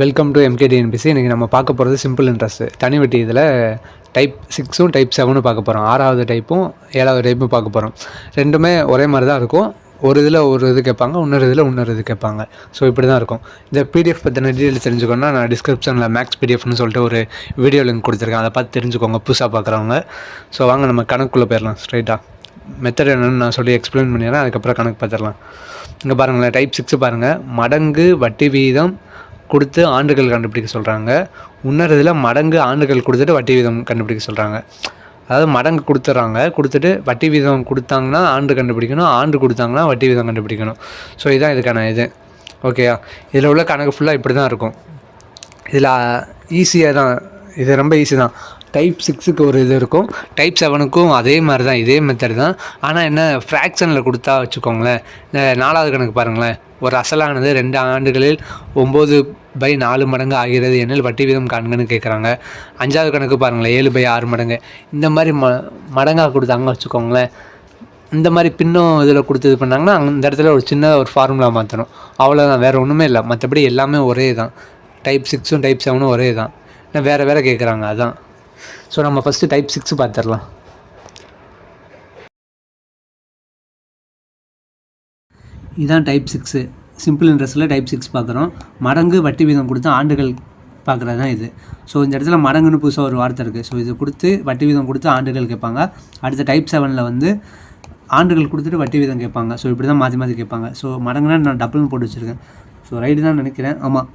Welcome to எம்கேடிஎன்பிசி இன்றைக்கி நம்ம பார்க்க போகிறது சிம்பிள் இன்ட்ரெஸ்ட் தனி வட்டி இதில் டைப் சிக்ஸும் டைப் செவனும் பார்க்க போகிறோம் ஆறாவது டைப்பும் ஏழாவது டைப்பும் பார்க்க போகிறோம் ரெண்டுமே ஒரே மாதிரி தான் இருக்கும். ஒரு இதில் ஒரு இது கேட்பாங்க இன்னொரு இதில் இன்னொரு இது கேட்பாங்க. ஸோ இப்படி தான் இருக்கும். இந்த பிடிஎஃப் பற்றின டீட்டெயில் தெரிஞ்சுக்கணும்னா நான் டிஸ்கிரிப்ஷனில் மேக்ஸ் பிடிஎஃப்னு சொல்லிட்டு ஒரு வீடியோ லிங்க் கொடுத்துருக்கேன். அதை பார்த்து தெரிஞ்சுக்கோங்க புதுசாக பார்க்குறவங்க. ஸோ வாங்க நம்ம கணக்குள்ளே போயிடலாம் ஸ்ட்ரைட்டாக மெத்தட் என்னென்னு நான் சொல்லி எக்ஸ்பிளைன் பண்ணிடுறேன் அதுக்கப்புறம் கணக்கு பார்த்துடலாம். இங்கே பாருங்களேன் டைப் சிக்ஸ் பாருங்கள் மடங்கு வட்டி வீதம் கொடுத்து ஆண்டுகள் கண்டுபிடிக்க சொல்கிறாங்க இன்னொரு மடங்கு ஆண்டுகள் கொடுத்துட்டு வட்டி வீதம் கண்டுபிடிக்க சொல்கிறாங்க அதாவது மடங்கு கொடுத்துட்றாங்க கொடுத்துட்டு வட்டி வீதம் கொடுத்தாங்கன்னா ஆண்டு கண்டுபிடிக்கணும் ஆண்டு கொடுத்தாங்கன்னா வட்டி வீதம் கண்டுபிடிக்கணும். ஸோ இதுதான் இதுக்கான இது. ஓகேயா இதில் உள்ள கணக்கு ஃபுல்லாக இப்படி தான் இருக்கும். இதில் ஈஸியாக தான். இது ரொம்ப ஈஸி தான். டைப் சிக்ஸுக்கு ஒரு இது இருக்கும். டைப் செவனுக்கும் அதே மாதிரி தான் இதே மெத்தட் தான். ஆனால் என்ன ஃப்ராக்ஷனில் கொடுத்தா வச்சுக்கோங்களேன். நாலாவது கணக்கு பாருங்களேன். ஒரு அசலானது ரெண்டு ஆண்டுகளில் ஒம்பது பை நாலு மடங்கு ஆகிறது எனில் வட்டி வீதம் காண்கன்னு கேட்குறாங்க அஞ்சாவது கணக்கு பாருங்களேன் ஏழு பை ஆறு மடங்கு. இந்த மாதிரி ம மடங்காக கொடுத்தாங்க வச்சுக்கோங்களேன். இந்த மாதிரி பின்னும் இதில் கொடுத்து இது பண்ணாங்கன்னா அந்த இடத்துல ஒரு சின்ன ஒரு ஃபார்முலா மாற்றணும் அவ்வளோதான் வேறு ஒன்றுமே இல்லை. மற்றபடி எல்லாமே ஒரே தான். டைப் சிக்ஸும் டைப் செவனும் ஒரே தான். ஏன்னா வேறு வேறு கேட்குறாங்க அதான். ஸோ நம்ம ஃபஸ்ட்டு டைப் சிக்ஸ் பார்த்துடலாம் இதான் டைப் சிக்ஸு சிம்பிள் இன்ட்ரெஸ்ட்டில் டைப் சிக்ஸ் பார்க்குறோம். மடங்கு வட்டி வீதம் கொடுத்து ஆண்டுகள் பார்க்குறது தான் இது. ஸோ இந்த இடத்துல மடங்குன்னு புதுசாக ஒரு வார்த்தை இருக்குது ஸோ இது கொடுத்து வட்டி வீதம் கொடுத்து ஆண்டுகள் கேட்பாங்க. அடுத்த டைப் செவனில் வந்து ஆண்டுகள் கொடுத்துட்டு வட்டி வீதம் கேட்பாங்க. ஸோ இப்படி தான் மாற்றி மாற்றி கேட்பாங்க. ஸோ மடங்குனா நான் டபுள்னு போட்டு வச்சுருக்கேன். ஸோ ரைடு தான் நினைக்கிறேன். ஆமாம்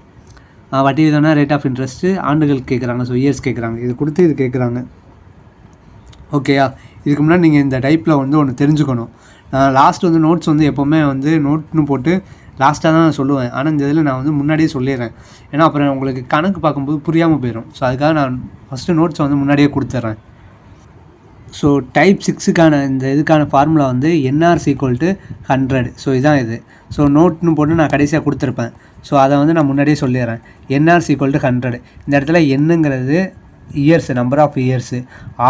வட்டி வீதம்னா ரேட் ஆஃப் இன்ட்ரெஸ்ட்டு ஆண்டுகள் கேட்குறாங்க. ஸோ இயர்ஸ் கேட்குறாங்க. இது கொடுத்து இது கேட்குறாங்க. ஓகேயா இதுக்கு முன்னாடி நீங்கள் இந்த டைப்பில் வந்து ஒன்று தெரிஞ்சுக்கணும். லாஸ்ட் வந்து நோட்ஸ் வந்து எப்போவுமே வந்து நோட்னு போட்டு லாஸ்ட்டாக தான் நான் சொல்லுவேன். ஆனால் இந்த இதில் நான் வந்து முன்னாடியே சொல்லிடுறேன். ஏன்னா அப்புறம் உங்களுக்கு கணக்கு பார்க்கும்போது புரியாமல் போயிடும் ஸோ அதுக்காக நான் ஃபஸ்ட்டு நோட்ஸை வந்து முன்னாடியே கொடுத்துட்றேன். ஸோ டைப் சிக்ஸுக்கான இந்த இதுக்கான ஃபார்முலா வந்து NR equal to hundred so இதான் இது. ஸோ நோட்னு போட்டு நான் கடைசியாக கொடுத்துருப்பேன். ஸோ அதை வந்து நான் முன்னாடியே சொல்லிடுறேன். என்ஆர் ஈக்குவல் டு ஹண்ட்ரட் இந்த இடத்துல என்னங்கிறது இயர்ஸு நம்பர் ஆஃப் இயர்ஸு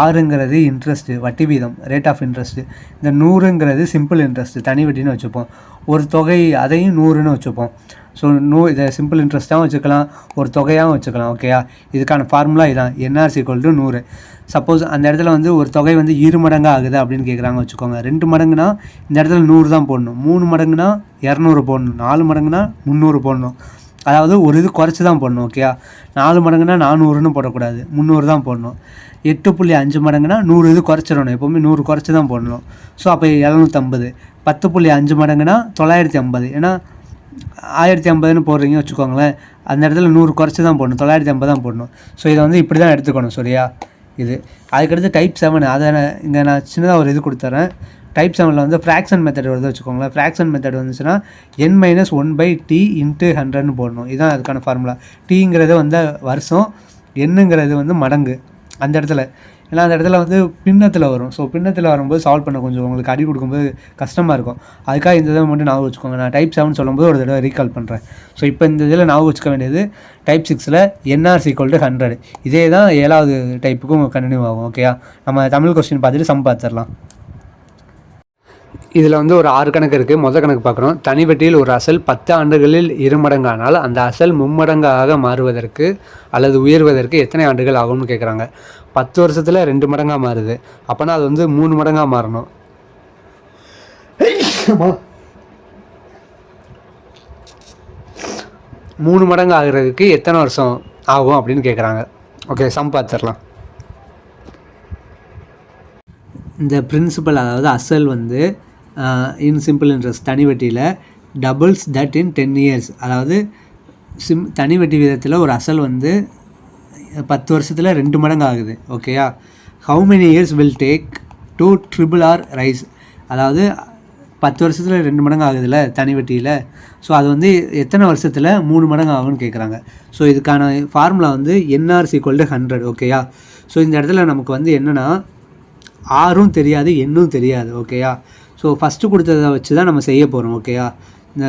ஆறுங்கிறது இன்ட்ரெஸ்ட்டு வட்டி வீதம் ரேட் ஆஃப் இன்ட்ரெஸ்ட்டு இந்த நூறுங்கிறது சிம்பிள் இன்ட்ரெஸ்ட்டு தனி வட்டின்னு வச்சுப்போம். ஒரு தொகை அதையும் நூறுன்னு வச்சுப்போம். ஸோ நூ இதை சிம்பிள் இன்ட்ரெஸ்ட்டாகவும் வச்சுக்கலாம். ஒரு தொகையாகவும் வச்சுக்கலாம் ஓகேயா இதுக்கான ஃபார்முலா இதான். என்ஆர்சி ஈக்குவல் டு நூறு. சப்போஸ் அந்த இடத்துல வந்து ஒரு தொகை வந்து இரு மடங்கு ஆகுது அப்படின்னு கேட்குறாங்க வச்சுக்கோங்க. ரெண்டு மடங்குனா இந்த இடத்துல நூறு தான் போடணும். மூணு மடங்குனா இரநூறு போடணும். நாலு மடங்குனா முந்நூறு போடணும். அதாவது ஒரு இது குறைச்சி தான் போடணும் ஓகேயா நாலு மடங்குனா நானூறுன்னு போடக்கூடாது. முந்நூறு தான் போடணும். எட்டு புள்ளி அஞ்சு மடங்குனா நூறு இது குறைச்சிடணும். எப்போவுமே நூறு குறைச்சி தான் போடணும். ஸோ அப்போ எழுநூற்றம்பது பத்து புள்ளி அஞ்சு மடங்குனா தொள்ளாயிரத்தி ஐம்பது ஏன்னா ஆயிரத்தி ஐம்பதுன்னு போடுறீங்க வச்சுக்கோங்களேன். அந்த இடத்துல நூறு குறைச்சி தான் போடணும். தொள்ளாயிரத்தி ஐம்பது தான் போடணும். ஸோ இதை வந்து இப்படி தான் எடுத்துக்கணும் சரியா? இது. அதுக்கடுத்து டைப் செவன் அதை இங்கே நான் சின்னதாக ஒரு இது கொடுத்துறேன். டைப் செவனில் வந்து ஃப்ராக்ஷன் மெத்தட் வருது வச்சுக்கோங்களேன். ஃப்ராக்ஷன் மெத்தட் வந்துச்சுன்னா N minus one by T into ஹண்ட்ரட்னு போடணும். இதுதான் அதுக்கான ஃபார்முலா டீங்கிறது வந்து வருஷம் என்னங்கிறது வந்து மடங்கு. அந்த இடத்துல. ஏன்னா அந்த இடத்துல வந்து பின்னத்தில் வரும். ஸோ பின்னத்தில் வரும்போது சால்வ் பண்ண கொஞ்சம் உங்களுக்கு அடி கொடுக்கும்போது கஷ்டமாக இருக்கும். அதுக்காக இந்த இதை மட்டும் ஞாபகம் வச்சுக்கோங்க. நான் டைப் செவன் சொல்லும்போது ஒரு தடவை ரீகால் பண்ணுறேன் ஸோ இப்போ இந்த இதில் ஞாபகம் வச்சுக்க வேண்டியது டைப் சிக்ஸில் என்ஆர் ஈக்குவல் டு ஹண்ட்ரட் இதே தான் ஏழாவது டைப்புக்கும் கண்டினியூ ஆகும். ஓகேயா நம்ம தமிழ் கொஸ்டின் பார்த்துட்டு சம் பார்த்துடலாம். இதில் வந்து ஒரு ஆறு கணக்கு இருக்குது மொதல் கணக்கு பார்க்குறோம். தனி வட்டியில் ஒரு அசல் பத்து ஆண்டுகளில் இருமடங்கானால் அந்த அசல் மும்மடங்காக மாறுவதற்கு அல்லது உயர்வதற்கு எத்தனை ஆண்டுகள் ஆகும்னு கேட்குறாங்க. பத்து வருஷத்தில் ரெண்டு மடங்காக மாறுது. அப்போனா அது வந்து மூணு மடங்காக மாறணும். மூணு மடங்கு ஆகிறதுக்கு எத்தனை வருஷம் ஆகும் அப்படின்னு கேட்குறாங்க. ஓகே சம் பார்த்துடலாம். இந்த பிரின்சிபல் அதாவது அசல் வந்து இன் சிம்பிள் இன்ட்ரெஸ்ட் தனி வட்டியில் doubles that in ten years அதாவது சிம் தனி வட்டி விதத்தில் ஒரு அசல் வந்து பத்து வருஷத்தில் ரெண்டு மடங்கு ஆகுது ஓகேயா how many years will take to triple or rise அதாவது பத்து வருஷத்தில் ரெண்டு மடங்கு ஆகுதுல்ல தனி வட்டியில். ஸோ அது வந்து எத்தனை வருஷத்தில் மூணு மடங்கு ஆகும்னு கேட்குறாங்க ஸோ இதுக்கான ஃபார்முலா வந்து என்ஆர்சி கொல்டு ஹண்ட்ரட் ஓகேயா ஸோ இந்த இடத்துல நமக்கு வந்து என்னென்னா ஆறும் தெரியாது எண்ணும் தெரியாது ஓகேயா ஸோ ஃபஸ்ட்டு கொடுத்ததை வச்சு தான் நம்ம செய்ய போகிறோம் ஓகேயா இந்த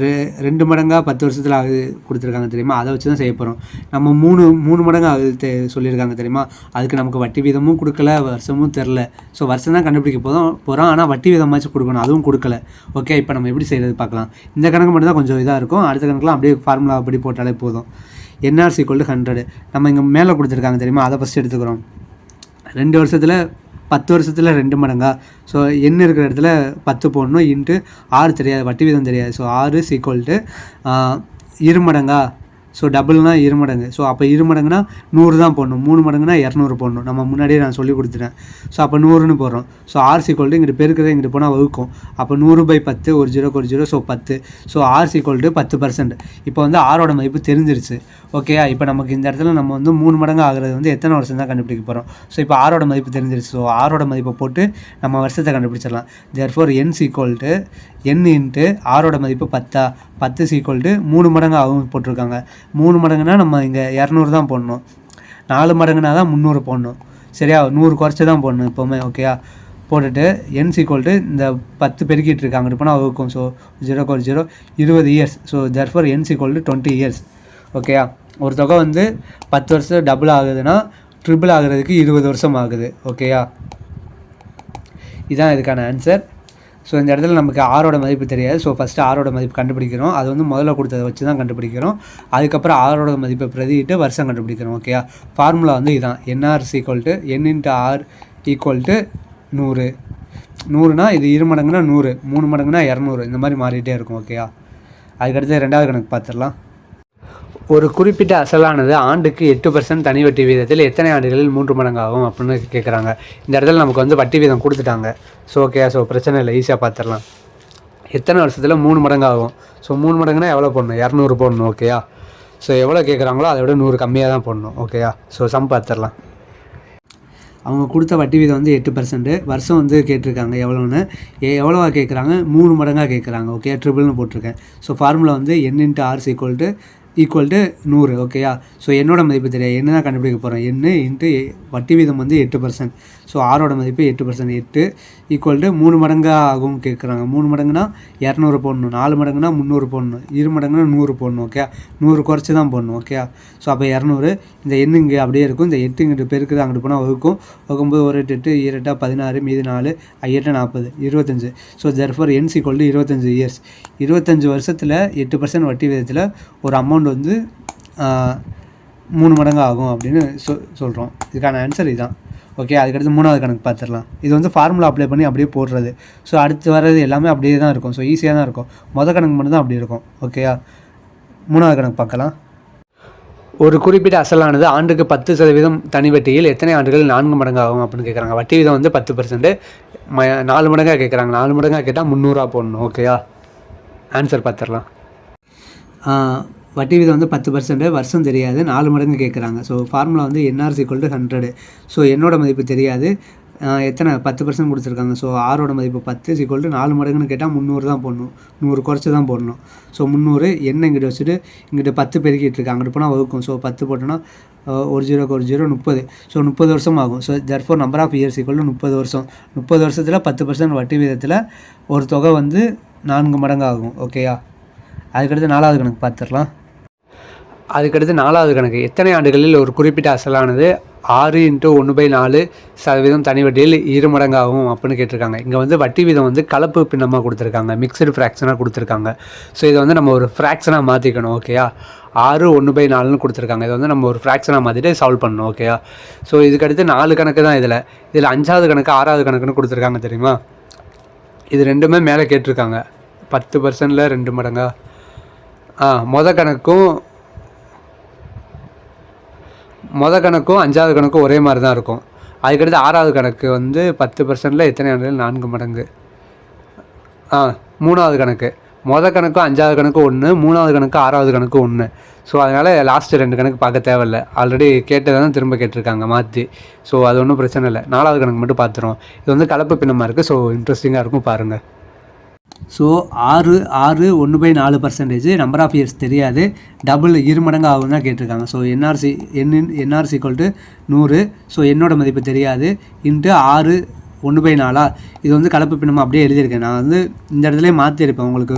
ரெ ரெண்டு மடங்காக பத்து வருஷத்தில் ஆகுது கொடுத்துருக்காங்க தெரியுமா? அதை வச்சு தான் செய்ய போகிறோம் நம்ம மூணு மூணு மடங்கு ஆகுது தெ சொல்லியிருக்காங்க தெரியுமா? அதுக்கு நமக்கு வட்டி வீதமும் கொடுக்கல வருஷமும் தெரில ஸோ வருஷம் தான் கண்டுபிடிக்க போதும் போகிறோம் ஆனால் வட்டி வீதமாச்சும் கொடுக்கணும். அதுவும் கொடுக்கல. ஓகே இப்போ நம்ம எப்படி செய்கிறது பார்க்கலாம். இந்த கணக்கு மட்டும் தான் கொஞ்சம் இதாக இருக்கும். அடுத்த கணக்குலாம் அப்படியே ஃபார்முலா அப்படி போட்டாலே போதும். என்ஆர்சி கொல்டு ஹண்ட்ரடு நம்ம இங்கே மேலே கொடுத்துருக்காங்க தெரியுமா? அதை ஃபஸ்ட்டு எடுத்துக்கிறோம். ரெண்டு வருஷத்தில் பத்து வருஷத்தில் ரெண்டு மடங்கா. ஸோ எண் இருக்கிற இடத்துல பத்து போடணும் இன்ட்டு ஆறு தெரியாது வட்டி வீதம் தெரியாது. ஸோ ஆறு சீக்வல்ட்டு இரு மடங்கா. ஸோ டபுள்னால் இரு மடங்கு. ஸோ அப்போ இரு மடங்குனா நூறு தான் போடணும். மூணு மடங்குனா இரநூறு போடணும். நம்ம முன்னாடியே நான் சொல்லி கொடுத்துட்டேன். ஸோ அப்போ நூறுன்னு போடுறோம். ஸோ ஆர் கோல்டு இங்கிட்டு பெருக்கிறது இங்கிட்டு போனால் வகுக்கும். அப்போ நூறு பை பத்து ஒரு ஜீரோக்கு ஒரு ஜீரோ ஸோ பத்து. ஸோ ஆர் கோல்டு பத்து பர்சன்ட் இப்போ வந்து ஆரோட மதிப்பு தெரிஞ்சிருச்சு. ஓகேயா இப்போ நமக்கு இந்த இடத்துல நம்ம வந்து மூணு மடங்கு ஆகிறது வந்து எத்தனை வருஷம் தான் கண்டுபிடிக்க போகிறோம் ஸோ இப்போ ஆரோட மதிப்பு தெரிஞ்சிருச்சு. ஸோ ஆரோட மதிப்பை போட்டு நம்ம வருஷத்தை கண்டுபிடிச்சிடலாம். Therefore N called N into ஆரோட மதிப்பு பத்தா பத்து சீக்வல்ட்டு மூணு மடங்கு ஆகும் போட்டிருக்காங்க. மூணு மடங்குனா நம்ம இங்கே இரநூறு தான் போடணும். நாலு மடங்குனா தான் முந்நூறு போடணும். சரியா? நூறு குறைச்சி தான் போடணும் எப்போவுமே ஓகேயா போட்டுட்டு என் சீக்வல்ட்டு இந்த பத்து பெருக்கிட்டு இருக்காங்க. இப்போ நான் வகுக்கும். ஸோ ஜீரோ கோல் ஜீரோ இருபது years so therefore N equal to twenty years ஓகேயா ஒரு தொகை வந்து பத்து வருஷம் டபுள் ஆகுதுன்னா ட்ரிபிள் ஆகுறதுக்கு இருபது வருஷம் ஆகுது. ஓகேயா இதுதான் இதுக்கான ஆன்சர் ஸோ இந்த இடத்துல நமக்கு ஆரோட மதிப்பு தெரியாது. ஸோ ஃபஸ்ட்டு ஆரோட மதிப்பு கண்டுபிடிக்கிறோம். அது வந்து முதல்ல கொடுத்ததை வச்சு தான் கண்டுபிடிக்கிறோம். அதுக்கப்புறம் ஆரோட மதிப்பை பிரதிட்டு வருஷம் கண்டுபிடிக்கிறோம் ஓகேயா ஃபார்முலா வந்து இதுதான் NR equal to N into R equal to நூறு. நூறுனா இது இரு மடங்குனா நூறு மூணு மடங்குனா இரநூறு. இந்த மாதிரி மாறிட்டே இருக்கும் ஓகேயா அதுக்கடுத்து ரெண்டாவது கணக்கு பார்த்துடலாம். ஒரு குறிப்பிட்ட அசலானது ஆண்டுக்கு எட்டு பர்சன்ட் தனி வட்டி வீதத்தில் எத்தனை ஆண்டுகளில் மூன்று மடங்காகும் அப்படின்னு கேட்குறாங்க இந்த இடத்துல நமக்கு வந்து வட்டி வீதம் கொடுத்துட்டாங்க. ஸோ ஓகே ஸோ பிரச்சனை இல்லை ஈஸியாக பார்த்துடலாம் எத்தனை வருஷத்தில் மூணு மடங்கு ஆகும் ஸோ மூணு மடங்குனா எவ்வளோ போடணும்? இரநூறு போடணும் ஓகேயா ஸோ எவ்வளோ கேட்குறாங்களோ அதை விட நூறு கம்மியாக தான் போடணும் ஓகேயா ஸோ சம் பார்த்துடலாம் அவங்க கொடுத்த வட்டி வீதம் வந்து எட்டு பர்சன்ட்டு வருஷம் வந்து கேட்டிருக்காங்க எவ்வளோன்னு ஏ எவ்வளோவா கேட்குறாங்க மூணு மடங்காக கேட்குறாங்க ஓகே ட்ரிபிள்னு போட்டிருக்கேன். ஸோ ஃபார்முலா வந்து N into R's equal to equal to நூறு ஓகேயா ஸோ என்னோட மதிப்பு தெரியாது. என்ன தான் கண்டுபிடிக்க போகிறோம் என்ன இன்ட்டு வட்டி வீதம் வந்து எட்டு பர்சன்ட் ஸோ ஆரோட மதிப்பு எட்டு பர்சன்ட் எட்டு ஈக்குவல் டு மூணு மடங்காக ஆகும் கேட்குறாங்க. மூணு மடங்குனா இரநூறு போடணும். நாலு மடங்குனா முந்நூறு போடணும். இரு மடங்குனா நூறு போடணும் ஓகே நூறு குறைச்சி தான் போடணும் ஓகே ஸோ அப்போ இரநூறு இந்த எண்ணு இங்கே அப்படியே இருக்கும். இந்த எட்டு இங்கிட்டு பெருக்குது அங்கிட்டு போனால் வகுக்கும். வகுக்கும்போது ஒரு எட்டு எட்டு இரட்டா பதினாறு மீது நாலு ஐயெட்டு நாற்பது இருபத்தஞ்சு. ஸோ ஜெர்ஃபர் என் சீக்வல் இருபத்தஞ்சு இயர்ஸ் இருபத்தஞ்சு வருஷத்தில் எட்டு பர்சன்ட் வட்டி விதத்தில் ஒரு அமௌண்ட் வந்து மூணு மடங்கு ஆகும் அப்படின்னு சொ சொல்கிறோம் இதுக்கான ஆன்சர் இதுதான் ஓகே அதுக்கடுத்து மூணாவது கணக்கு பார்த்துடலாம் இது வந்து ஃபார்முலா அப்ளை பண்ணி அப்படியே போடுறது. ஸோ அடுத்து வர்றது எல்லாமே அப்படியே தான் இருக்கும். ஸோ ஈஸியாக தான் இருக்கும். மொதல் கணக்கு மட்டும் தான் அப்படி இருக்கும். ஓகேயா மூணாவது கணக்கு பார்க்கலாம். ஒரு குறிப்பிட்ட அசலானது ஆண்டுக்கு பத்து சதவீதம் தனி வட்டியில் எத்தனை ஆண்டுகள் நான்கு மடங்கு ஆகும் அப்படின்னு கேட்குறாங்க வட்டி வீதம் வந்து பத்து பர்சன்ட் ம நாலு மடங்காக கேட்குறாங்க நாலு மடங்காக கேட்டால் முந்நூறுரூவா போடணும். ஓகேயா ஆன்சர் பார்த்துடலாம் வட்டி வீதம் வந்து பத்து பர்சன்ட்டு வருஷம் தெரியாது. நாலு மடங்கு கேட்குறாங்க ஸோ ஃபார்முலா வந்து என்ஆர்சி கொல்டு ஹண்ட்ரடு ஸோ என்னோட மதிப்பு தெரியாது. எத்தனை? பத்து பர்சன்ட் கொடுத்துருக்காங்க. ஸோ ஆரோட மதிப்பு பத்து ஈக்குவல் டு நாலு மடங்குன்னு கேட்டால் முந்நூறு தான் போடணும். நூறு குறைச்சி தான் போடணும். ஸோ முந்நூறு எண்ணெய் இங்கிட்ட வச்சுட்டு இங்கிட்ட பத்து பெருக்கிட்டு இருக்கு அங்கிட்டு போனால் வகுக்கும். ஸோ பத்து போட்டோன்னா ஒரு ஜீரோக்கு ஒரு ஜீரோ முப்பது. ஸோ முப்பது வருஷம் ஆகும். So therefore number of years equal முப்பது வருஷம். முப்பது வருஷத்தில் பத்து பர்சன்ட் வட்டி விதத்தில் ஒரு தொகை வந்து நான்கு மடங்கு ஆகும் ஓகேயா அதுக்கடுத்து நாலாவது கணக்கு பார்த்துடலாம் அதுக்கடுத்து நாலாவது கணக்கு. எத்தனை ஆண்டுகளில் ஒரு குறிப்பிட்ட அசலானது ஆறு இன்ட்டு ஒன்று பை நாலு சதவீதம் தனி வட்டியில் இரு மடங்காகும் அப்படின்னு கேட்டிருக்காங்க. இங்கே வந்து வட்டி வீதம் வந்து கலப்பு பின்னமாக கொடுத்துருக்காங்க. மிக்சடு ஃப்ராக்ஷனாக கொடுத்துருக்காங்க. ஸோ இதை வந்து நம்ம ஒரு ஃப்ராக்ஷனாக மாற்றிக்கணும் ஓகேயா ஆறு ஒன்று பை நாலுன்னு கொடுத்துருக்காங்க. இதை வந்து நம்ம ஒரு ஃப்ராக்ஷனாக மாற்றிட்டு சால்வ் பண்ணணும் ஓகேயா ஸோ இதுக்கடுத்து நாலு கணக்கு தான் இதில். இதில் அஞ்சாவது கணக்கு ஆறாவது கணக்குன்னு கொடுத்துருக்காங்க தெரியுமா? இது ரெண்டுமே மேலே கேட்டிருக்காங்க. பத்து பர்சன்டில் ரெண்டு மடங்கா? ஆ மொதல் கணக்கும் மொத கணக்கும் அஞ்சாவது கணக்கும் ஒரே மாதிரி தான் இருக்கும். அதுக்கடுத்து ஆறாவது கணக்கு வந்து பத்து பர்சன்டில் எத்தனை ஆண்டுகள்? நான்கு மடங்கு. ஆ மூணாவது கணக்கு. மொத கணக்கும் அஞ்சாவது கணக்கு ஒன்று மூணாவது கணக்கு ஆறாவது கணக்கு ஒன்று ஸோ அதனால் லாஸ்ட்டு ரெண்டு கணக்கு பார்க்க தேவையில்ல. ஆல்ரெடி கேட்டதான் திரும்ப கேட்டிருக்காங்க மாற்றி ஸோ அது ஒன்றும் பிரச்சனை இல்லை. நாலாவது கணக்கு மட்டும் பார்த்துருவோம். இது வந்து கலப்பு பின்னமாக இருக்குது ஸோ இன்ட்ரெஸ்டிங்காக இருக்கும் பாருங்கள் ஸோ ஆறு ஆறு ஒன்று பை நாலு பர்சன்டேஜ் நம்பர் ஆஃப் இயர்ஸ் தெரியாது. டபுள் இரு மடங்கு ஆகும் தான் கேட்டிருக்காங்க so NRC N NRC equal to நூறு. ஸோ என்னோட மதிப்பு தெரியாது. இன்ட்டு ஆறு ஒன்று பை நாலா? இது வந்து கலப்பு பின்னமாக அப்படியே எழுதியிருக்கேன். நான் வந்து இந்த இடத்துல மாற்றிருப்பேன் உங்களுக்கு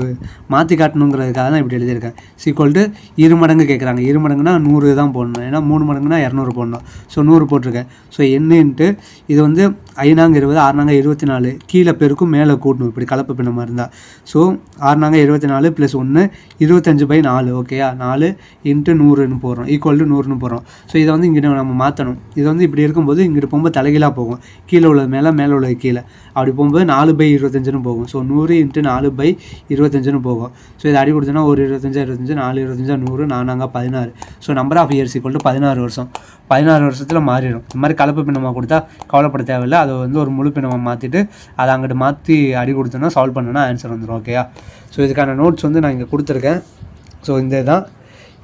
மாற்றி காட்டணுங்கிறதுக்காக தான் இப்படி எழுதியிருக்கேன். சீக்வல் டு இரு மடங்கு கேட்குறாங்க இரு மடங்குனா நூறு தான் போடணும். ஏன்னா மூணு மடங்குனா இரநூறு போடணும். ஸோ நூறு போட்டிருக்கேன். ஸோ என்னன்ட்டு இது வந்து ஐநாங்க இருபது ஆறுநாங்க இருபத்தி நாலு கீழே பெருக்கும் மேலே கூட்டணும். இப்படி கலப்பு பின்னமாக இருந்தால் ஸோ ஆறுநாங்க இருபத்தி நாலு ப்ளஸ் ஒன்று இருபத்தஞ்சு பை நாலு. ஓகேயா நாலு இன்ட்டு நூறுன்னு போடுறோம். ஈக்குவல் டு நூறுன்னு போடுறோம். ஸோ இதை வந்து இங்கிட்ட நம்ம மாற்றணும் இது வந்து இப்படி இருக்கும்போது இங்கிட்டு போகும்போது தலைகீழாக போகும். கீழே உள்ளது மேலே மேலே உள்ளது கீழே. அப்படி அப்படி போகும்போது நாலு பை இருபத்தஞ்சுன்னு போகும். ஸோ நூறு இன்ட்டு நாலு பை இருபத்தஞ்சுன்னு போகும். ஸோ இதை அடி கொடுத்தோன்னா ஒரு இருபத்தஞ்சா இருபத்தஞ்சு நாலு இருபத்தஞ்சா நூறு நானாங்க பதினாறு. So number of years equal பதினாறு வருஷம். பதினாறு வருஷத்தில் மாறிடும். இந்த மாதிரி கலப்பு பின்னமாக கொடுத்தா கவலைப்பட தேவையில்லை. அதை வந்து ஒரு முழு பின்னமாக மாற்றிட்டு அதை அங்கிட்டு மாற்றி அடி கொடுத்தோன்னா சால்வ் பண்ணோன்னா ஆன்சர் வந்துடும் ஓகேயா ஸோ இதுக்கான நோட்ஸ் வந்து நான் இங்கே கொடுத்துருக்கேன். ஸோ இந்த தான்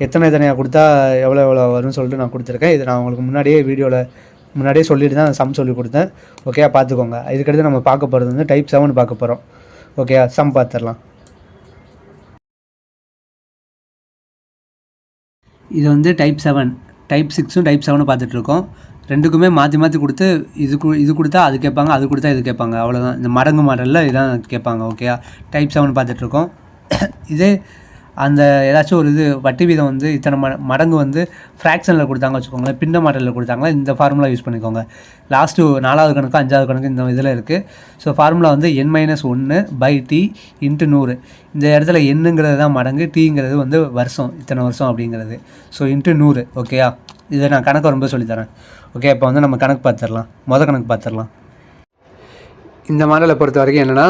எத்தனை எத்தனையாக கொடுத்தா எவ்வளோ எவ்வளோ வரும்னு சொல்லிட்டு நான் கொடுத்துருக்கேன். இது நான் உங்களுக்கு முன்னாடியே வீடியோவில் முன்னாடியே சொல்லிட்டு தான் சம் சொல்லி கொடுத்தேன். ஓகேயா பார்த்துக்கோங்க. இதுக்கடுத்து நம்ம பார்க்க போகிறது வந்து டைப் செவன் பார்க்க போகிறோம் ஓகேயா சம் பார்த்துடலாம். இது வந்து டைப் செவன் டைப் சிக்ஸும் டைப் செவனும் பார்த்துட்ருக்கோம் ரெண்டுக்குமே மாற்றி மாற்றி கொடுத்து இது இது கொடுத்தா அது கேட்பாங்க அது கொடுத்தா இது கேட்பாங்க. அவ்வளோதான் இந்த மடங்கு மாடலில் இதான் கேட்பாங்க. ஓகேயா டைப் செவன் பார்த்துட்ருக்கோம் இதே அந்த ஏதாச்சும் ஒரு இது வட்டி வீதம் வந்து இத்தனை ம மடங்கு வந்து ஃப்ராக்ஷனில் கொடுத்தாங்க வச்சுக்கோங்களேன் பின்ன மாடலில் கொடுத்தாங்களா இந்த ஃபார்முலா யூஸ் பண்ணிக்கோங்க. லாஸ்ட்டு நாலாவது கணக்கு அஞ்சாவது கணக்கு இந்த இதில் இருக்குது ஸோ ஃபார்முலா வந்து என் மைனஸ் ஒன்று பை டி இன்ட்டு நூறு. இந்த இடத்துல எண்ணுங்கிறது தான் மடங்கு டீங்கிறது வந்து வருஷம் இத்தனை வருஷம் அப்படிங்கிறது. ஸோ இன்ட்டு நூறு ஓகேயா இதை நான் கணக்கு ரொம்ப சொல்லித்தரேன். ஓகே இப்போ வந்து நம்ம கணக்கு பார்த்துடலாம். மொதல் கணக்கு பார்த்துடலாம். இந்த மாடலை பொறுத்த வரைக்கும் என்னென்னா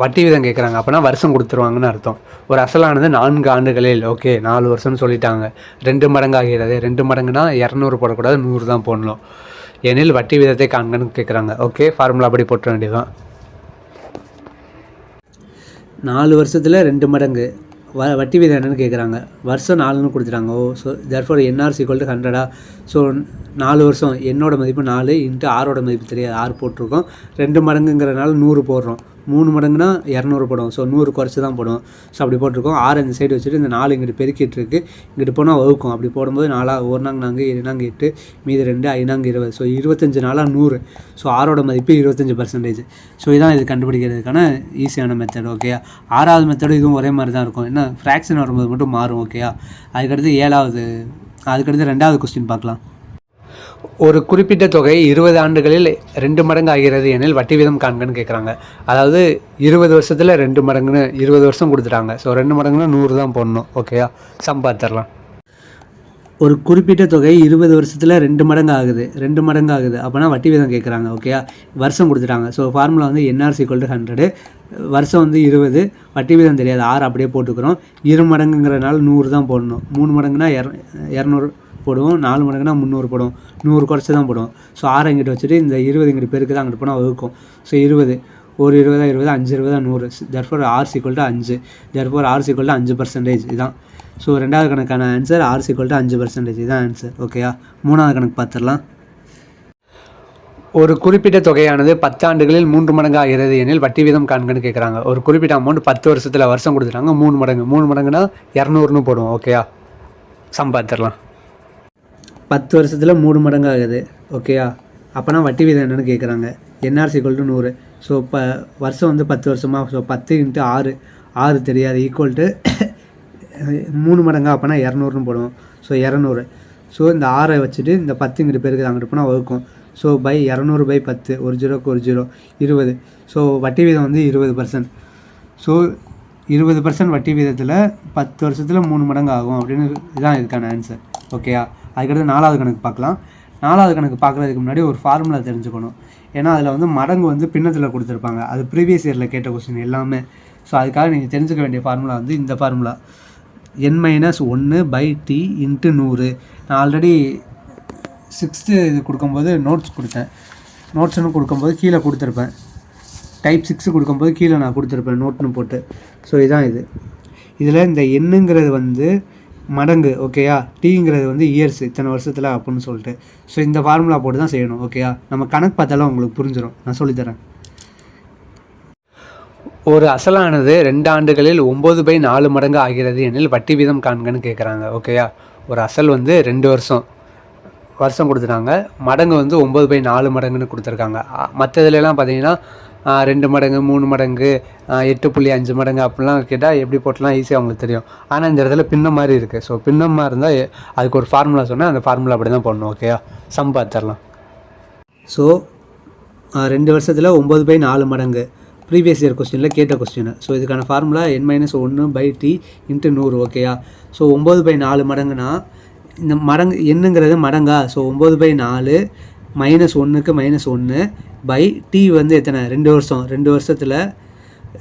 வட்டி விதம் கேட்குறாங்க அப்போனா வருஷம் கொடுத்துருவாங்கன்னு அர்த்தம். ஒரு அசலானது நான்கு ஆண்டுகளில் ஓகே நாலு வருஷம்னு சொல்லிட்டாங்க. ரெண்டு மடங்கு ஆகிறது. ரெண்டு மடங்குனா இரநூறு போடக்கூடாது நூறு தான் போடணும். எனில் வட்டி விதத்தை காண்கன்னு கேட்குறாங்க ஓகே ஃபார்முலா அப்படி போட்ட வேண்டியதுதான். நாலு வருஷத்தில் ரெண்டு மடங்கு. வ வட்டி வீதம் என்னென்னு கேட்குறாங்க வருஷம் நாலுன்னு கொடுத்துட்டாங்க. ஓ so therefore NR equal to ஹண்ட்ரடா so நாலு வருஷம் என்னோட மதிப்பு நாலு இன்ட்டு ஆறோட மதிப்பு தெரியாது. ஆறு போட்டிருக்கோம். ரெண்டு மடங்குங்கிறனால நூறு போடுறோம். மூணு மடங்குனா இரநூறு படம். ஸோ நூறு குறைச்சி தான் போடும். ஸோ அப்படி போட்டிருக்கோம். ஆறு இந்த சைடு வச்சுட்டு இந்த நாலு இங்கிட்டு பெருக்கிட்டு இருக்கு. இங்கிட்டு போனால் வகுக்கும். அப்படி போடும்போது நாலா ஒரு நாங்க நாங்கள் இரு நாங்கள் எட்டு மீது ரெண்டு ஐநாங்க இருபது. ஸோ இருபத்தஞ்சு நாளாக நூறு. ஸோ ஆறோட மதிப்பு இருபத்தஞ்சு பர்சன்டேஜ் ஸோ இதான் இது கண்டுபிடிக்கிறதுக்கான ஈஸியான மெத்தட் ஓகேயா ஆறாவது மெத்தடும் இதுவும் ஒரே மாதிரி தான் இருக்கும். என்ன? ஃப்ராக்ஷன் வரும்போது மட்டும் மாறும் ஓகேயா அதுக்கடுத்து ஏழாவது அதுக்கடுத்து ரெண்டாவது கொஸ்டின் பார்க்கலாம். ஒரு குறிப்பிட்ட தொகை இருபது ஆண்டுகளில் ரெண்டு மடங்கு ஆகிறது எனில் வட்டி வீதம் காண்கன்னு கேட்குறாங்க அதாவது இருபது வருஷத்தில் ரெண்டு மடங்குன்னு இருபது வருஷம் கொடுத்துட்டாங்க. ஸோ ரெண்டு மடங்குன்னா நூறு தான் போடணும். ஓகேயா சம்பாத்திரலாம் ஒரு குறிப்பிட்ட தொகை இருபது வருஷத்தில் ரெண்டு மடங்கு ஆகுது ரெண்டு மடங்கு ஆகுது அப்போனா வட்டி வீதம் கேட்குறாங்க ஓகேயா வருஷம் கொடுத்துட்டாங்க. ஸோ ஃபார்முலா வந்து என்ஆர் கொல்டு ஹண்ட்ரடு வருஷம் வந்து இருபது. வட்டி வீதம் தெரியாது. ஆறு அப்படியே போட்டுக்கிறோம். இரு மடங்குங்கிறனால நூறு தான் போடணும். மூணு மடங்குனா இர இரநூறு போடுவோம். நாலு மடங்குனா முந்நூறு போடும். நூறு குறைச்சி தான் போடும். ஸோ ஆறு இங்கிட்ட வச்சுட்டு இந்த இருபது இங்கிட்டு பெருக்கு தான் அங்கிட்டு போனால் வகுக்கும் ஸோ இருபது. ஒரு இருபதா இருபது அஞ்சு இருபதா நூறு. தர்ஃபோர் ஆர் சீக்குவல் டு அஞ்சு. தர்ஃபோர் ஆர் சீக்குவல் டு அஞ்சு பர்சன்டேஜ் இதுதான் ஸோ ரெண்டாவது கணக்கான ஆன்சர் ஆர் சீக்குவல் டு அஞ்சு பர்சன்டேஜ் இதுதான் ஆன்சர் ஓகேயா மூணாவது கணக்கு பார்த்துடலாம். ஒரு குறிப்பிட்ட தொகையானது பத்தாண்டுகளில் மூன்று மடங்கு ஆகிறது எனில் வட்டி வீதம் காண்கன்னு கேட்குறாங்க ஒரு குறிப்பிட்ட அமௌண்ட் பத்து வருஷத்தில் வருஷம் கொடுத்துட்டாங்க. மூணு மடங்கு. மூணு மடங்குனா இரநூறுன்னு போடுவோம். ஓகேயா சம்பாத்திரலாம் பத்து வருஷத்தில் மூணு மடங்கு ஆகுது ஓகேயா அப்போனா வட்டி வீதம் என்னென்னு கேட்குறாங்க என்ஆர்சி ஈக்குவல் நூறு. ஸோ இப்போ வருஷம் வந்து பத்து வருஷமாக ஸோ பத்து இன்ட்டு ஆறு. ஆறு தெரியாது. ஈக்குவல் டு மூணு மடங்காக அப்போனா இரநூறுன்னு போடுவோம். ஸோ இரநூறு. ஸோ இந்த ஆறை வச்சுட்டு இந்த பத்து இங்கிட்டு பேருக்கு அங்கிட்டு போனால் வகுக்கும். ஸோ பை இரநூறு பை பத்து. ஒரு ஜீரோக்கு ஒரு ஜீரோ. இருபது. ஸோ வட்டி வீதம் வந்து இருபது பர்சன்ட் ஸோ இருபது பர்சன்ட் வட்டி வீதத்தில் பத்து வருஷத்தில் மூணு மடங்கு ஆகும் அப்படின்னு இதுதான் இதுக்கான ஆன்சர் ஓகேயா அதுக்கடுத்து நாலாவது கணக்கு பார்க்கலாம். நாலாவது கணக்கு பார்க்குறதுக்கு முன்னாடி ஒரு ஃபார்முலா தெரிஞ்சுக்கணும். ஏன்னா அதில் வந்து மடங்கு வந்து பின்னத்தில் கொடுத்துருப்பாங்க. அது ப்ரீவியஸ் இயரில் கேட்ட கொஸ்டின் எல்லாமே. ஸோ அதுக்காக நீங்கள் தெரிஞ்சுக்க வேண்டிய ஃபார்முலா வந்து இந்த ஃபார்முலா என் மைனஸ் ஒன்று பை டி இன்ட்டு நூறு. நான் ஆல்ரெடி சிக்ஸ்த்து இது கொடுக்கும்போது நோட்ஸ் கொடுத்தேன். நோட்ஸ்னு கொடுக்கும்போது கீழே கொடுத்துருப்பேன். டைப் சிக்ஸு கொடுக்கும்போது கீழே நான் கொடுத்துருப்பேன் நோட்னு போட்டு. ஸோ இதுதான் இது. இதில் இந்த எண்ணுங்கிறது வந்து மடங்கு ஓகேயா டீங்கிறது வந்து இயர்ஸ் இத்தனை வருஷத்தில் அப்படின்னு சொல்லிட்டு. ஸோ இந்த ஃபார்முலா போட்டு தான் செய்யணும் ஓகேயா நம்ம கணக்கு பார்த்தாலும் உங்களுக்கு புரிஞ்சிடும் நான் சொல்லித்தரேன் ஒரு அசலானது ரெண்டு ஆண்டுகளில் ஒம்பது பை நாலு மடங்கு ஆகிறது எனில் வட்டி வீதம் காண்கன்னு கேட்குறாங்க ஓகேயா ஒரு அசல் வந்து ரெண்டு வருஷம் வருஷம் கொடுத்துட்டாங்க. மடங்கு வந்து ஒம்பது பை நாலு மடங்குன்னு கொடுத்துருக்காங்க. மற்றதுலலாம் பார்த்தீங்கன்னா ரெண்டு மடங்கு மூணு மடங்கு எட்டு புள்ளி அஞ்சு மடங்கு அப்படிலாம் கேட்டால் எப்படி போட்டலாம் ஈஸியாக அவங்களுக்கு தெரியும். ஆனால் இந்த இடத்துல பின்னம் மாதிரி இருக்குது ஸோ பின்னமாக இருந்தால் அதுக்கு ஒரு ஃபார்முலா சொன்னால் அந்த ஃபார்முலா அப்படி தான் போடணும் ஓகேயா சம் பார்த்துடலாம். ஸோ ரெண்டு வருஷத்தில் ஒம்பது பை நாலு மடங்கு. ப்ரீவியஸ் இயர் கொஸ்டினில் கேட்ட கொஸ்டின் ஸோ இதுக்கான ஃபார்முலா என் மைனஸ் ஒன்று பை டி இன்ட்டு நூறு ஓகேயா ஸோ ஒம்பது பை நாலு மடங்குனா இந்த மடங்கு என்னங்கிறது மடங்கா? ஸோ ஒம்பது பை நாலு மைனஸ் ஒன்றுக்கு மைனஸ் ஒன்று பை டி வந்து எத்தனை? ரெண்டு வருஷம். ரெண்டு வருஷத்தில்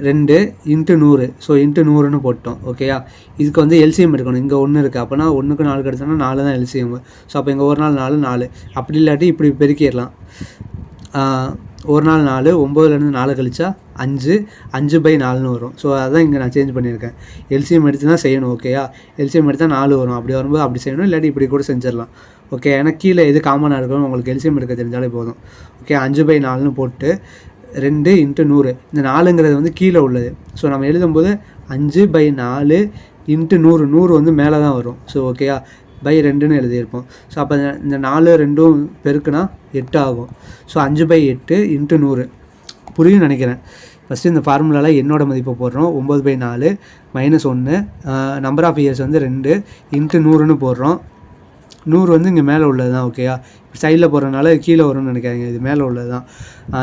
ரெண்டு இன்ட்டு நூறு. ஸோ இன்ட்டு நூறுன்னு போட்டோம். ஓகேயா இதுக்கு வந்து எல்சிஎம் எடுக்கணும். இங்கே ஒன்று இருக்குது அப்போனா ஒன்றுக்கு நாலு கிடச்சோன்னா நாலு தான் எல்சிஎம் ஸோ அப்போ இங்கே ஒரு நாள் நாலு நாலு. அப்படி இல்லாட்டி இப்படி பெருக்கிடலாம். ஒரு நாள் நாலு ஒம்போதுலேருந்து நாலு கழிச்சா அஞ்சு. அஞ்சு பை நாலுன்னு வரும். ஸோ அதான் இங்கே நான் சேஞ்ச் பண்ணியிருக்கேன். எல்சிஎம் எடுத்து தான் செய்யணும். ஓகேயா எல்சிஎம் எடுத்தால் நாலு வரும். அப்படி வரும்போது அப்படி செய்யணும். இல்லாட்டி இப்படி கூட செஞ்சிடலாம். ஓகே ஏன்னா கீழே எது காமனாக இருக்கணும் உங்களுக்கு எல்சியம் எடுக்க தெரிஞ்சாலே போதும். ஓகே அஞ்சு பை நாலுன்னு போட்டு ரெண்டு இன்ட்டு நூறு. இந்த நாலுங்கிறது வந்து கீழே உள்ளது. ஸோ நம்ம எழுதும்போது அஞ்சு பை நாலு இன்ட்டு நூறு. நூறு வந்து மேலே தான் வரும். ஸோ ஓகேயா பை ரெண்டுன்னு எழுதியிருப்போம். ஸோ அப்போ இந்த நாலு ரெண்டும் பெருக்குனா எட்டு ஆகும். ஸோ அஞ்சு பை எட்டு இன்ட்டு நூறு. புரியும் நினைக்கிறேன். ஃபஸ்ட்டு இந்த ஃபார்முலாவில் என்னோடய மதிப்பை போடுறோம். ஒம்பது பை நாலு மைனஸ் ஒன்று நம்பர் ஆஃப் இயர்ஸ் வந்து ரெண்டு இன்ட்டு நூறுன்னு போடுறோம். நூறு வந்து இங்கே மேலே உள்ளது தான் ஓகேயா சைடில் போகிறதுனால கீழே வரும்னு நினைக்காதீங்க இது மேலே உள்ளது தான்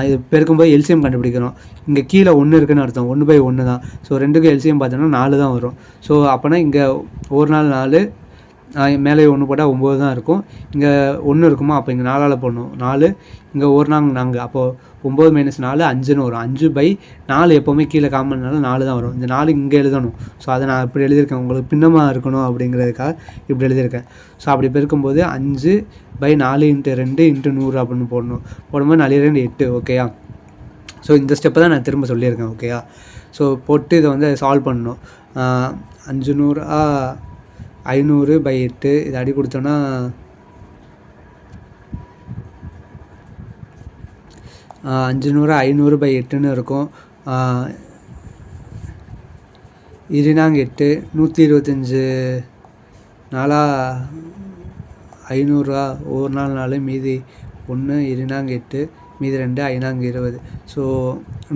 இது பெருக்கும்போது எல்சிஎம் கண்டுபிடிக்கிறோம் இங்கே கீழே ஒன்று இருக்குன்னு அர்த்தம் ஒன்று பை ஒன்று தான் ஸோ ரெண்டுக்கும் எல்சிஎம் பார்த்தோன்னா நாலு தான் வரும். ஸோ அப்போனா இங்கே ஒரு நாள் நாலு மேலே ஒன்று போட்டால் ஒம்பது தான் இருக்கும். இங்கே ஒன்று இருக்குமா? அப்போ இங்கே நாலால் போடணும். நாலு இங்கே ஒரு நாங்கள் நாங்கள் அப்போது ஒம்பது மைனஸ் நாலு அஞ்சுன்னு வரும். அஞ்சு பை நாலு எப்போவுமே கீழே காமன்னால நாலு தான் வரும். இந்த நாலு இங்கே எழுதணும். ஸோ அதை நான் இப்படி எழுதியிருக்கேன். உங்களுக்கு பின்னமாக இருக்கணும் அப்படிங்கிறதுக்காக இப்படி எழுதியிருக்கேன். ஸோ அப்படி பெருக்கும்போது அஞ்சு பை நாலு இன்ட்டு ரெண்டு இன்ட்டு நூறு அப்படின்னு போடணும். போடும்போது நாலு ரெண்டு எட்டு ஓகேயா ஸோ இந்த ஸ்டெப்பை தான் நான் திரும்ப சொல்லியிருக்கேன் ஓகேயா ஸோ போட்டு இதை வந்து சால்வ் பண்ணணும். அஞ்சு நூறு ஐநூறு பை எட்டு. இது அடி கொடுத்தோன்னா அஞ்சு நூறு ஐநூறு பை எட்டுன்னு இருக்கும். இருநாங்க எட்டு நூற்றி இருபத்தஞ்சு. நாலா ஐநூறுரூவா ஒரு நாள் நாலு மீதி ஒன்று இருநாங்க எட்டு. மீதி ரெண்டு ஐநாங்க இருபது. ஸோ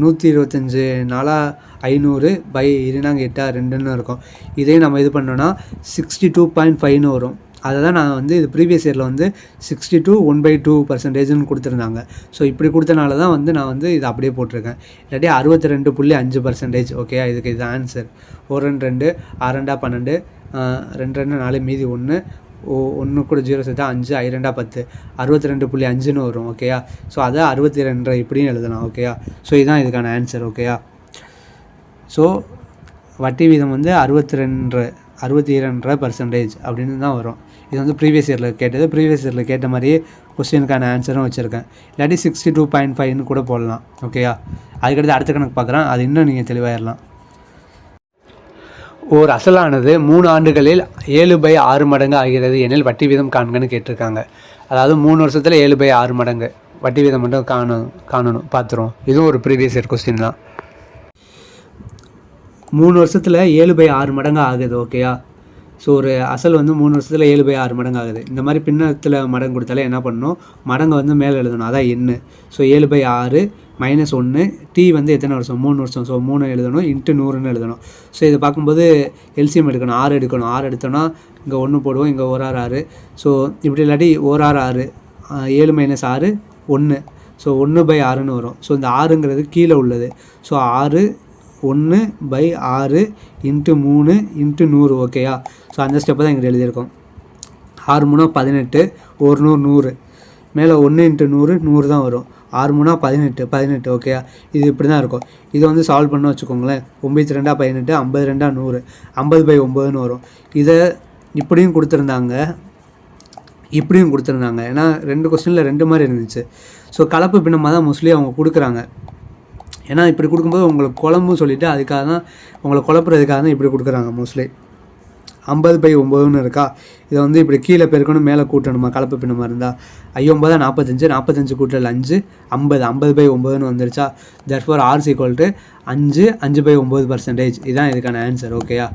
நூற்றி இருபத்தஞ்சு நாளாக ஐநூறு பை இருநாங்க எட்டா ரெண்டுன்னு இருக்கும். இதே நம்ம இது பண்ணோன்னா சிக்ஸ்டி டூ பாயிண்ட் ஃபைவ்னு வரும். அதை தான் நான் வந்து இது ப்ரீவியஸ் இயரில் வந்து sixty two one by two பர்சன்டேஜ்னு கொடுத்துருந்தாங்க. ஸோ இப்படி கொடுத்தனால தான் வந்து நான் வந்து இதை அப்படியே போட்டிருக்கேன். இல்லாட்டி அறுபத்தி ரெண்டு புள்ளி அஞ்சு பர்சன்டேஜ் ஓகே இதுக்கு இது ஆன்சர் ஒரு ரெண்டு ரெண்டு ஆறு ரெண்டா பன்னெண்டு ரெண்டு ரெண்டு நாலு மீதி ஒன்று ஓ ஒன்று கூட ஜீரோ சேர்த்தா அஞ்சு ஐரெண்டாக பத்து. அறுபத்தி ரெண்டு புள்ளி அஞ்சுன்னு வரும் ஓகேயா ஸோ அதை அறுபத்தி ரெண்டரை இப்படியும் எழுதலாம் ஓகேயா ஸோ இதுதான் இதுக்கான ஆன்சர் ஓகேயா ஸோ வட்டி வீதம் வந்து அறுபத்தி ரெண்டு அறுபத்தி இரண்டரை பர்சன்டேஜ் அப்படின்னு தான் வரும். இது வந்து ப்ரீவியஸ் இயரில் கேட்டது. ப்ரீவியஸ் இயரில் கேட்ட மாதிரியே கொஸ்டினுக்கான ஆன்சரும் வச்சுருக்கேன். இல்லாட்டி சிக்ஸ்டி டூ பாயிண்ட் ஃபைவ்னு கூட போடலாம் ஓகேயா அதுக்கடுத்து அடுத்த கணக்கு பார்க்குறேன் அது இன்னும் நீங்கள் தெளிவாயிடலாம் ஓர் அசலானது மூணு ஆண்டுகளில் ஏழு பை ஆறு மடங்கு ஆகிறது எனில் வட்டி வீதம் காண்கன்னு கேட்டிருக்காங்க. அதாவது மூணு வருஷத்தில் ஏழு பை ஆறு மடங்கு வட்டி வீதம் மட்டும் காணும் காணணும். பார்த்துருவோம். இதுவும் ஒரு ப்ரீவியஸ் இயர் கொஸ்டின் தான். மூணு வருஷத்தில் ஏழு பை ஆறு மடங்கு ஆகுது ஓகேயா ஸோ ஒரு அசல் வந்து மூணு வருஷத்தில் ஏழு பை ஆறு மடங்கு ஆகுது. இந்த மாதிரி பின்னத்தில் மடங்கு கொடுத்தாலே என்ன பண்ணணும்? மடங்கு வந்து மேலே எழுதணும். அதான் எண்ணு. ஸோ ஏழு பை ஆறு மைனஸ் ஒன்று டி வந்து எத்தனை வருஷம்? மூணு வருஷம். ஸோ மூணு எழுதணும் இன்ட்டு நூறுன்னு எழுதணும். ஸோ இதை பார்க்கும்போது எல்சிஎம் எடுக்கணும் ஆறு எடுக்கணும். ஆறு எடுத்தோன்னா இங்கே ஒன்று போடுவோம் இங்கே ஒரு ஆறு ஆறு. ஸோ இப்படி இல்லாட்டி ஒரு ஆறு ஆறு. ஏழு மைனஸ் ஆறு ஒன்று ஸோ ஒன்று பை ஆறுன்னு வரும். ஸோ இந்த ஆறுங்கிறது கீழே உள்ளது. ஸோ ஆறு ஒன்று பை ஆறு இன்ட்டு மூணு இன்ட்டு நூறு ஓகேயா ஸோ அந்த ஸ்டெப்பை தான் இங்கே எழுதியிருக்கோம். ஆறு மூணு பதினெட்டு ஒரு நூறு நூறு. மேலே ஒன்று இன்ட்டு நூறு நூறு தான் வரும். ஆறு மூணா பதினெட்டு பதினெட்டு ஓகே இது இப்படி தான் இருக்கும். இதை வந்து சால்வ் பண்ண வச்சுக்கோங்களேன். ஒம்பத்தி ரெண்டா பதினெட்டு ஐம்பது ரெண்டா நூறு. ஐம்பது பை ஒம்பதுன்னு வரும். இதை இப்படியும் கொடுத்துருந்தாங்க. இப்படியும் கொடுத்துருந்தாங்க. ஏன்னா ரெண்டு கொஸ்டினில் ரெண்டு மாதிரி இருந்துச்சு. ஸோ கலப்பு பின்னமாக தான் மோஸ்ட்லி அவங்க கொடுக்குறாங்க. ஏன்னா இப்படி கொடுக்கும்போது உங்களுக்கு குழம்புன்னு சொல்லிவிட்டு அதுக்காக தான் உங்களை குழப்புறதுக்காக தான் இப்படி கொடுக்குறாங்க மோஸ்ட்லி ஐம்பது பை ஒம்பதுன்னு இருக்கா? இதை வந்து இப்படி கீழே பெருக்கணும் மேலே கூட்டணுமா? கலப்பு பின்னமாக இருந்தால் ஐம்பதா நாற்பத்தஞ்சு நாற்பத்தஞ்சு கூட்டல் அஞ்சு ஐம்பது ஐம்பது பை ஒம்பதுன்னு வந்துருச்சா? தர்ஃபோர் ஆர்ஸ் ஈக்குவல் டு அஞ்சு அஞ்சு பை ஒம்பது பர்சன்டேஜ் இதுதான் இதுக்கான ஆன்சர் ஓகேயா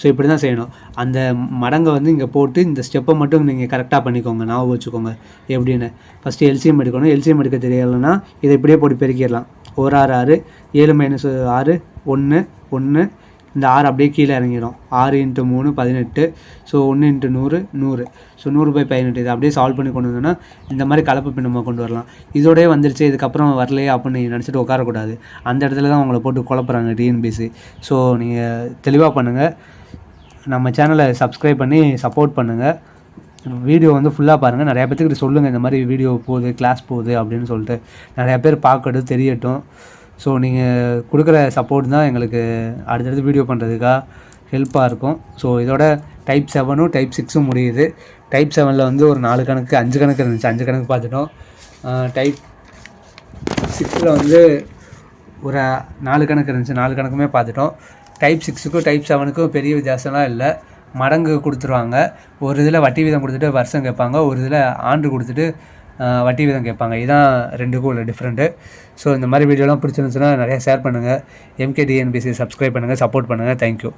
ஸோ இப்படி தான் செய்யணும். அந்த மடங்கை வந்து இங்கே போட்டு இந்த ஸ்டெப்பை மட்டும் நீங்கள் கரெக்டாக பண்ணிக்கோங்க ஞாபகம் வச்சுக்கோங்க. எப்படின்னு? ஃபஸ்ட்டு எல்சிஎம் எடுக்கணும். எல்சிஎம் எடுக்க தெரியலைன்னா இதை இப்படியே போட்டு பெருக்கிடலாம். ஒரு ஆறு ஆறு ஏழு மைனஸ் ஆறு ஒன்று ஒன்று இந்த ஆறு அப்படியே கீழே இறங்கிடும் ஆறு இன்ட்டு மூணு பதினெட்டு. ஸோ ஒன்று இன்ட்டு நூறு நூறு. ஸோ நூறு பை பதினெட்டு. இதை அப்படியே சால்வ் பண்ணி கொண்டு வந்தோம்னா இந்த மாதிரி கலப்பு பின்னமாக கொண்டு வரலாம். இதோடய வந்துருச்சு. இதுக்கப்புறம் வரலையே அப்படின்னு நினச்சிட்டு உட்காரக்கூடாது. அந்த இடத்துல தான் உங்களை போட்டு குழப்புறாங்க டிஎன்பிசி ஸோ நீங்கள் தெளிவாக பண்ணுங்கள் நம்ம சேனலை சப்ஸ்கிரைப் பண்ணி சப்போர்ட் பண்ணுங்கள் வீடியோ வந்து ஃபுல்லாக பாருங்கள் நிறையா பேர்த்துக்கிட்ட சொல்லுங்கள் இந்த மாதிரி வீடியோ போகுது கிளாஸ் போகுது அப்படின்னு சொல்லிட்டு. நிறையா பேர் பார்க்கட்டும் தெரியட்டும். ஸோ நீங்கள் கொடுக்குற சப்போர்ட் தான் எங்களுக்கு அடுத்தடுத்து வீடியோ பண்ணுறதுக்காக ஹெல்ப்பாக இருக்கும். ஸோ இதோட டைப் செவனும் டைப் சிக்ஸும் முடியுது. டைப் செவனில் வந்து ஒரு நாலு கணக்கு அஞ்சு கணக்கு இருந்துச்சு. அஞ்சு கணக்கு பார்த்துட்டோம். டைப் சிக்ஸில் வந்து ஒரு நாலு கணக்கு இருந்துச்சு. நாலு கணக்குமே பார்த்துட்டோம். டைப் சிக்ஸுக்கும் டைப் செவனுக்கும் பெரிய வித்தியாசம்லாம் இல்லை. மடங்கு கொடுத்துருவாங்க. ஒரு இதில் வட்டி வீதம் கொடுத்துட்டு வருஷம் கேட்பாங்க. ஒரு இதில் ஆண்டு கொடுத்துட்டு வட்டி விதம் கேட்பாங்க. இதுதான் ரெண்டுக்கும் உள்ள டிஃப்ரெண்ட்டு ஸோ இந்த மாதிரி வீடியோலாம் பிடிச்சிருந்துச்சுன்னா நிறையா ஷேர் பண்ணுங்கள் எம்கேடிஎன்பிசி சப்ஸ்கிரைப் பண்ணுங்கள் சப்போர்ட் பண்ணுங்கள் தேங்க்யூ